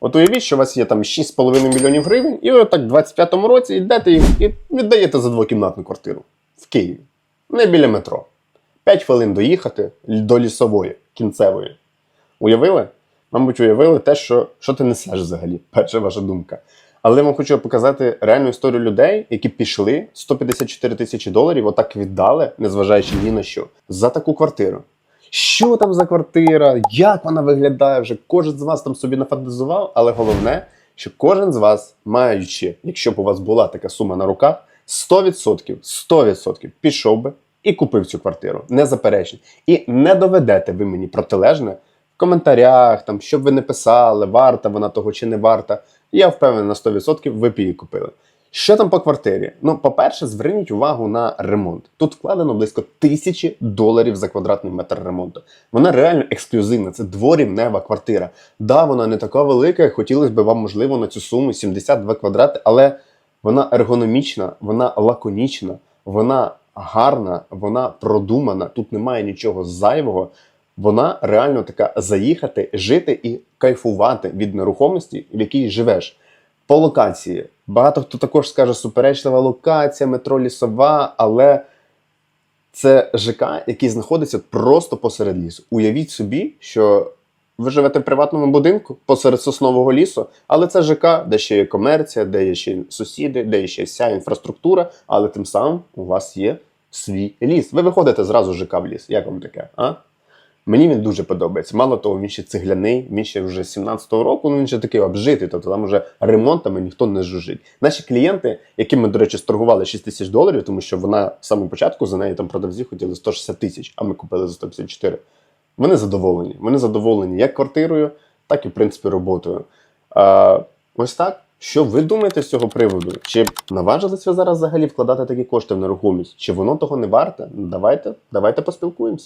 От уявіть, що у вас є там 6,5 мільйонів гривень, і ви так в 25-му році йдете їм і віддаєте за двокімнатну квартиру в Києві, не біля метро. 5 хвилин доїхати до лісової, кінцевої. Уявили? Мабуть, уявили те, що, що ти несеш взагалі, перша ваша думка. Але я вам хочу показати реальну історію людей, які пішли 154 тисячі доларів, отак віддали, незважаючи ні на що, за таку квартиру. Що там за квартира, як вона виглядає, вже кожен з вас там собі нафантазував, але головне, що кожен з вас, маючи, якщо б у вас була така сума на руках, 100%, 100% пішов би і купив цю квартиру. Незаперечно. І не доведете ви мені протилежне в коментарях, там, що б ви не писали, варта вона того чи не варта. Я впевнений на 100% ви б її купили. Що там по квартирі? Ну, по-перше, зверніть увагу на ремонт. Тут вкладено близько тисячі доларів за квадратний метр ремонту. Вона реально ексклюзивна, це дворівнева квартира. Да, вона не така велика, хотілося б вам, можливо, на цю суму 72 квадрати, але вона ергономічна, вона лаконічна, вона гарна, вона продумана. Тут немає нічого зайвого. Вона реально така заїхати, жити і кайфувати від нерухомості, в якій живеш. По локації. Багато хто також скаже суперечлива локація, метро лісова, але це ЖК, який знаходиться просто посеред лісу. Уявіть собі, що ви живете в приватному будинку посеред соснового лісу, але це ЖК, де ще є комерція, де є ще сусіди, де є ще вся інфраструктура, але тим самим у вас є свій ліс. Ви виходите зразу ЖК в ліс. Як вам таке? А? Мені він дуже подобається. Мало того, він ще цегляний, він ще вже 17-го року, ну він ще такий обжитий, тобто там вже ремонтами ніхто не жужить. Наші клієнти, яким ми, до речі, сторгували 6 тисяч доларів, тому що вона в самому початку за неї там продавці хотіли 160 тисяч, а ми купили за 154. Вони задоволені. Вони задоволені як квартирою, так і в принципі роботою. А, ось так. Що ви думаєте з цього приводу? Чи наважилися ви зараз взагалі вкладати такі кошти в нерухомість? Чи воно того не варте? Давайте, давайте поспілкуємося.